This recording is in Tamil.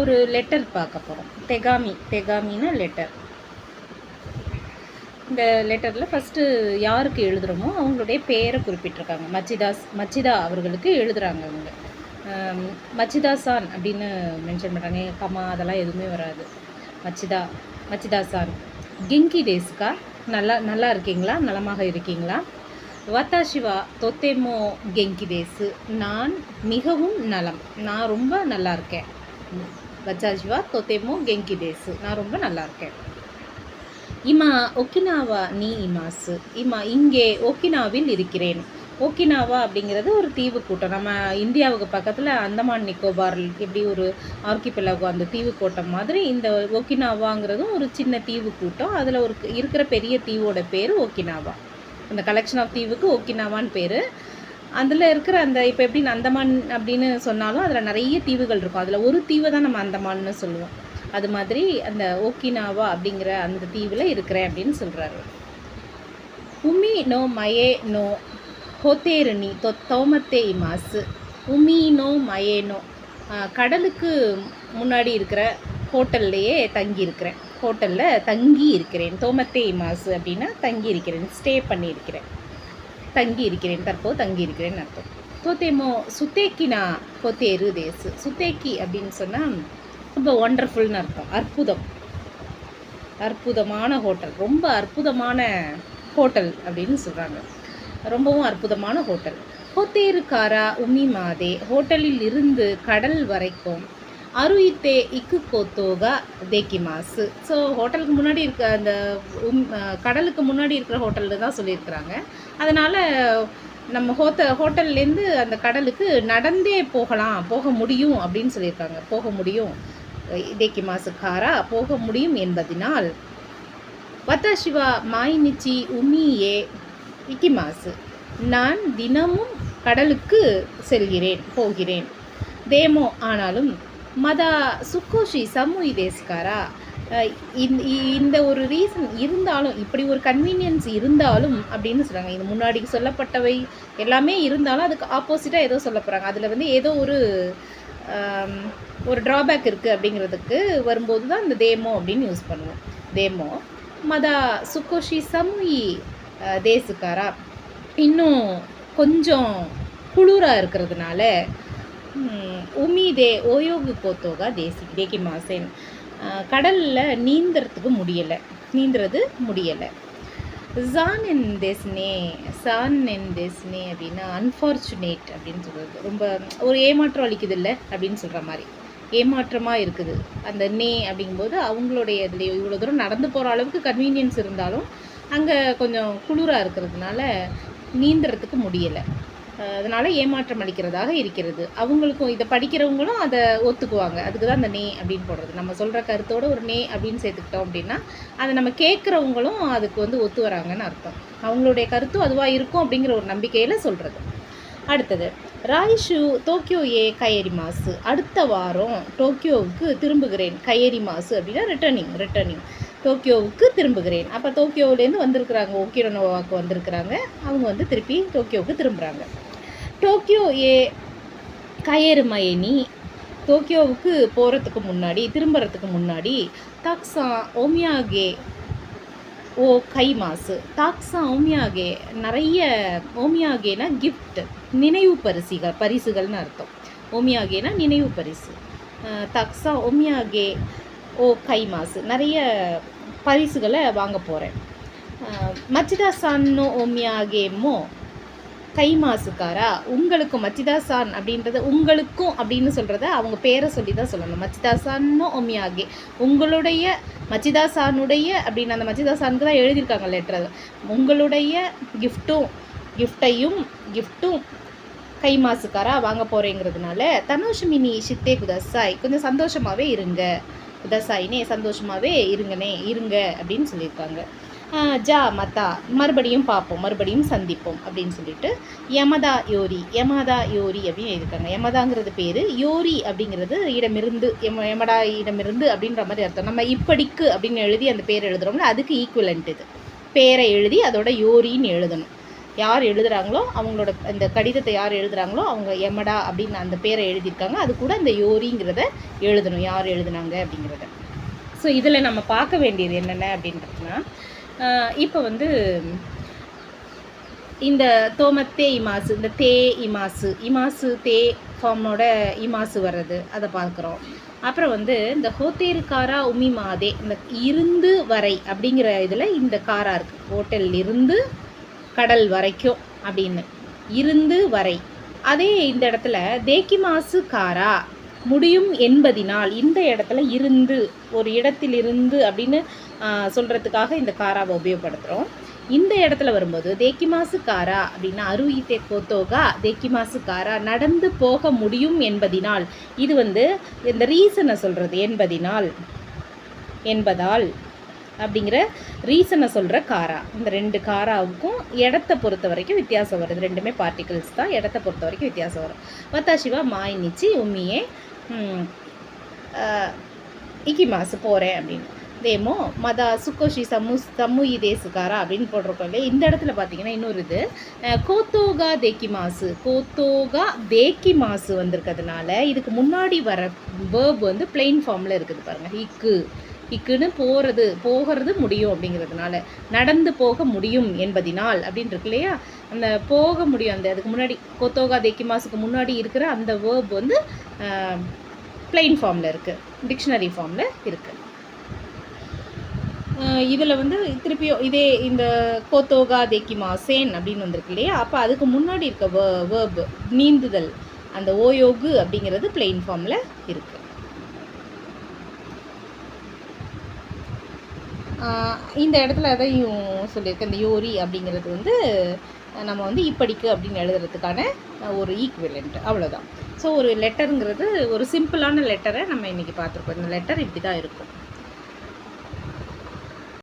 ஒரு லெட்டர் பார்க்க போகிறோம் தெகாமி தெகாமின்னா லெட்டர் இந்த லெட்டரில் ஃபஸ்ட்டு யாருக்கு எழுதுகிறோமோ அவங்களுடைய பேரை குறிப்பிட்டிருக்காங்க. மச்சிதாஸ் மச்சிதா அவர்களுக்கு எழுதுகிறாங்க அவங்க. மச்சிதாசான் மச்சிதா அப்படின்னு மென்ஷன் பண்ணுறாங்க கமா அதெல்லாம் எதுவுமே வராது. மச்சிதா மச்சிதாசான். கிங்கி டேஸ்க்கா நல்லா நல்லா இருக்கீங்களா? நலமாக இருக்கீங்களா? வத்தாஷிவா தொத்தேமோ கெங்கி தேசு. நான் மிகவும் நலம். நான் ரொம்ப நல்லா இருக்கேன். வச்சாஷிவா தொத்தேமோ கெங்கி தேசு நான் ரொம்ப நல்லா இருக்கேன் இமா ஒக்கினாவா நீ இமாசு. இமா இங்கே ஒக்கினாவில் இருக்கிறேன். ஒக்கினாவா அப்படிங்கிறது ஒரு தீவு கூட்டம் நம்ம இந்தியாவுக்கு பக்கத்தில் அந்தமான் நிக்கோபார் எப்படி ஒரு ஆர்கிபெலாகோ அந்த தீவு கூட்டம் மாதிரி இந்த ஒக்கினாவாங்கிறதும் ஒரு சின்ன தீவு கூட்டம் அதில் ஒரு இருக்கிற பெரிய தீவோட பேர் ஒக்கினாவா. அந்த கலெக்ஷன் ஆஃப் தீவுக்கு ஒக்கினாவான்னு பேர். அதில் இருக்கிற அந்த இப்போ எப்படி அந்தமான் அப்படின்னு சொன்னாலும் அதில் நிறைய தீவுகள் இருக்கும். அதில் ஒரு தீவை தான் நம்ம அந்தமான்னு சொல்லுவோம். அது மாதிரி அந்த ஓக்கினாவா அப்படிங்கிற அந்த தீவில் இருக்கிறேன் அப்படின்னு சொல்கிறாரு உமி நோ மயே நோ ஹோத்தேருணி தொ தோமத்தே இமாசு. உமி நோ மயே நோ. கடலுக்கு முன்னாடி இருக்கிற ஹோட்டல்லையே தங்கியிருக்கிறேன். ஹோட்டலில் தங்கி இருக்கிறேன் தோமத்தே இமாசு அப்படின்னா தங்கி இருக்கிறேன் ஸ்டே பண்ணியிருக்கிறேன். தங்கி இருக்கிறேன் தற்போது தங்கி இருக்கிறேன்னு அர்த்தம். தோத்தேமோ சுத்தேக்கினா ஹோத்தேரு தேசு. சுத்தேக்கி அப்படின்னு சொன்னால் ரொம்ப ஒண்டர்ஃபுல்னு அர்த்தம். அற்புதம். அற்புதமான ஹோட்டல். ரொம்ப அற்புதமான ஹோட்டல் அப்படின்னு சொல்கிறாங்க ரொம்பவும் அற்புதமான ஹோட்டல். ஹோத்தேருக்காரா உமி மாதே. ஹோட்டலில் இருந்து கடல் வரைக்கும் அருயித்தே இக்கு கோத்தோகா தேக்கிமாசு. ஸோ ஹோட்டலுக்கு முன்னாடி இருக்க அந்த உம் கடலுக்கு முன்னாடி இருக்கிற ஹோட்டலில் தான் சொல்லியிருக்கிறாங்க. அதனால் நம்ம ஹோட்ட ஹோட்டல்லேருந்து அந்த கடலுக்கு நடந்தே போகலாம் போக முடியும் அப்படின்னு சொல்லியிருக்காங்க. போக முடியும். இதேக்கி காரா போக முடியும் என்பதினால். வத்தாஷிவா மாயினிச்சி உமியே இக்கிமாசு. நான் தினமும் கடலுக்கு செல்கிறேன் போகிறேன். தேமோ ஆனாலும் மதா சுக்கோஷி சமுய் தேஸ்காரா இந்த இந்த ஒரு ரீசன் இருந்தாலும் இப்படி ஒரு கன்வீனியன்ஸ் இருந்தாலும் அப்படின்னு சொல்கிறாங்க இது முன்னாடி சொல்லப்பட்டவை எல்லாமே இருந்தாலும் அதுக்கு ஆப்போசிட்டாக ஏதோ சொல்ல போகிறாங்க அதில் வந்து ஏதோ ஒரு ஒரு ட்ராபேக் இருக்குது அப்படிங்கிறதுக்கு வரும்போது தான் இந்த தேமோ அப்படின்னு யூஸ் பண்ணுவோம். தேமோ மதா சுக்கோஷி சமூகி தேசுக்காரா இன்னும் கொஞ்சம் குளிராக இருக்கிறதுனால உமிதே ஓயோகு கோத்தோகா தேசி தேக்கி மாசேன் கடலில் நீந்துறதுக்கு முடியலை。நீந்துறது முடியலை。ஜான் என் தேசினே சான் என் தேசினே அப்படின்னா அன்ஃபார்ச்சுனேட் அப்படின்னு சொல்கிறது ரொம்ப ஒரு ஏமாற்றம் அளிக்குது இல்லை அப்படின்னு சொல்கிற மாதிரி. ஏமாற்றமாக இருக்குது. அந்த நே அப்படிங்கும்போது அவங்களுடைய இதில் இவ்வளோ தூரம் நடந்து போகிற அளவுக்கு கன்வீனியன்ஸ் இருந்தாலும் அங்கே கொஞ்சம் குளிராக இருக்கிறதுனால நீந்துறதுக்கு முடியலை. அதனால் ஏமாற்றம் அளிக்கிறதாக இருக்கிறது. அவங்களுக்கும் இதை படிக்கிறவங்களும் அதை ஒத்துக்குவாங்க. அதுக்கு தான் அந்த நே அப்படின்னு போடுறது. நம்ம சொல்கிற கருத்தோட ஒரு நே அப்படின்னு சேர்த்துக்கிட்டோம் அப்படின்னா அதை நம்ம கேட்குறவங்களும் அதுக்கு வந்து ஒத்து வராங்கன்னு அர்த்தம். அவங்களுடைய கருத்தும் அதுவாக இருக்கும் அப்படிங்கிற ஒரு நம்பிக்கையில் சொல்கிறது அடுத்தது ராய்ஷு டோக்கியோ ஏ கயரி மாசு. அடுத்த வாரம் டோக்கியோவுக்கு திரும்புகிறேன். கயரி மாசு அப்படின்னா ரிட்டர்னிங் ரிட்டர்னிங் டோக்கியோவுக்கு திரும்புகிறேன். அப்போ டோக்கியோவிலேருந்து வந்திருக்கிறாங்க ஓக்கியோனோவாக்கு வந்திருக்கிறாங்க. அவங்க வந்து திருப்பி டோக்கியோவுக்கு திரும்புகிறாங்க டோக்கியோ ஏ கயறு மயனி டோக்கியோவுக்கு போகிறதுக்கு முன்னாடி திரும்புறதுக்கு முன்னாடி தாக்ஸா ஓமியாகே ஓ கை மாசு தாக்ஸா ஓமியாகே நிறைய ஓமியாகேனா கிஃப்ட் நினைவு பரிசுகள் பரிசுகள்னு அர்த்தம். ஓமியாகேனா நினைவு பரிசு. தக்ஸா தாக்ஸா ஓமியாகே ஓ கை மாசு நிறைய பரிசுகளை வாங்க போகிறேன் மச்சிதா சான்னோ ஓமியாகேமோ கை மாசுக்காரா உங்களுக்கும் மச்சிதாசான் அப்படின்றத உங்களுக்கும் அப்படின்னு சொல்கிறத அவங்க பேரை சொல்லி தான் சொல்லணும். மச்சிதாசான்னு ஒமியாகே. உங்களுடைய மச்சிதாசானுடைய அப்படின்னு அந்த மச்சிதாசானுக்கு தான் எழுதியிருக்காங்க லெட்டர் உங்களுடைய கிஃப்ட்டும் கிஃப்டையும் கிஃப்ட்டும் கை மாசுக்காரா வாங்க போகிறேங்கிறதுனால தனுஷ்மினி ஷித்தே குதசாய் கொஞ்சம் சந்தோஷமாகவே இருங்க. குதசாயினே சந்தோஷமாகவே இருங்கனே இருங்க அப்படின்னு சொல்லியிருக்காங்க. ஜா மத்தா மறுபடியும் பார்ப்போம் மறுபடியும் சந்திப்போம் அப்படின்னு சொல்லிட்டு யமதா யோரி யமதா யோரி அப்படின்னு எழுதியிருக்காங்க. யமதாங்கிறது பேர். யோரி அப்படிங்கிறது இடமிருந்து யம யமடா இடமிருந்து அப்படின்ற மாதிரி அர்த்தம். நம்ம இப்படிக்கு அப்படின்னு எழுதி அந்த பேர் எழுதுகிறோம்ல அதுக்கு ஈக்குவலண்ட் இது. பேரை எழுதி அதோட யோரின்னு எழுதணும். யார் எழுதுகிறாங்களோ அவங்களோட அந்த கடிதத்தை யார் எழுதுகிறாங்களோ அவங்க எமடா அப்படின்னு அந்த பேரை எழுதியிருக்காங்க. அது கூட அந்த யோரிங்கிறத எழுதணும். யார் எழுதுனாங்க அப்படிங்கிறத. ஸோ இதில் நம்ம பார்க்க வேண்டியது என்னென்ன அப்படின்றதுனா இப்போ வந்து இந்த தோமத்தே இமாசு இந்த தே இமாசு இமாசு தே ஃபார்மோட இமாசு வர்றது அதை பார்க்குறோம் அப்புறம் வந்து இந்த ஹோத்தேரு காரா உமி மாதே இந்த இருந்து வரை அப்படிங்கிற இதில் இந்த காரா இருக்குது ஹோட்டல் இருந்து கடல் வரைக்கும் அப்படின்னு. இருந்து வரை. அதே இந்த இடத்துல தேக்கி மாசு காரா முடியும் என்பதினால் இந்த இடத்துல இருந்து ஒரு இடத்தில் இருந்து அப்படின்னு சொல்கிறதுக்காக இந்த காராவை உபயோகப்படுத்துகிறோம் இந்த இடத்துல வரும்போது தேக்கிமாசு காரா அப்படின்னா அருயித்தே கோத்தோகா தேக்கிமாசு காரா நடந்து போக முடியும் என்பதினால் இது வந்து இந்த ரீசனை சொல்கிறது என்பதினால் என்பதால் அப்படிங்கிற ரீசனை சொல்கிற காரா. இந்த ரெண்டு காராவுக்கும் இடத்த பொறுத்த வரைக்கும் வித்தியாசம் வருது. ரெண்டுமே பார்ட்டிகிள்ஸ் தான் இடத்த பொறுத்த வரைக்கும் வித்தியாசம் வரும். வத்தாசிவா மாய் நிச்சி உம்மியே இக்கிமாசு போகிறேன் அப்படின்னு. தேமோ மதா சுக்கோஷி சமு சம்முயி தேசுகாரா அப்படின்னு போட்டிருக்கோம் இல்லையா? இந்த இடத்துல பார்த்தீங்கன்னா இன்னொரு இது. கோத்தோகா தேக்கி மாசு. கோத்தோகா தேக்கி மாசு வந்திருக்கிறதுனால இதுக்கு முன்னாடி வர வேர்ப் வந்து பிளெயின் ஃபார்மில் இருக்குது பாருங்கள் இக்கு. இக்குன்னு போகிறது போகிறது முடியும் அப்படிங்கிறதுனால நடந்து போக முடியும் என்பதினால் அப்படின்னு இருக்கு இல்லையா? அந்த போக முடியும். அந்த அதுக்கு முன்னாடி கோத்தோகா தேக்கி மாசுக்கு முன்னாடி இருக்கிற அந்த வேர்ப் வந்து பிளெயின் ஃபார்மில் இருக்குது டிக்ஷனரி ஃபார்மில் இருக்குது இதில் வந்து திருப்பியும் இதே இந்த கோத்தோகா தேக்கிமா சேன் அப்படின்னு வந்திருக்கு இல்லையா? அப்போ அதுக்கு முன்னாடி இருக்க வ வேர்பு நீந்துதல் அந்த ஓயோகு அப்படிங்கிறது பிளெயின் ஃபார்மில் இருக்குது இந்த இடத்துல அதையும் சொல்லியிருக்கேன் இந்த யோரி அப்படிங்கிறது வந்து நம்ம வந்து இப்படிக்கு அப்படின்னு எழுதுறதுக்கான ஒரு ஈக்குவலண்ட் அவ்வளோதான் ஸோ ஒரு லெட்டருங்கிறது ஒரு சிம்பிளான லெட்டரை நம்ம இன்றைக்கி பார்த்துருக்கோம். இந்த லெட்டர் இப்படி தான் இருக்கும்.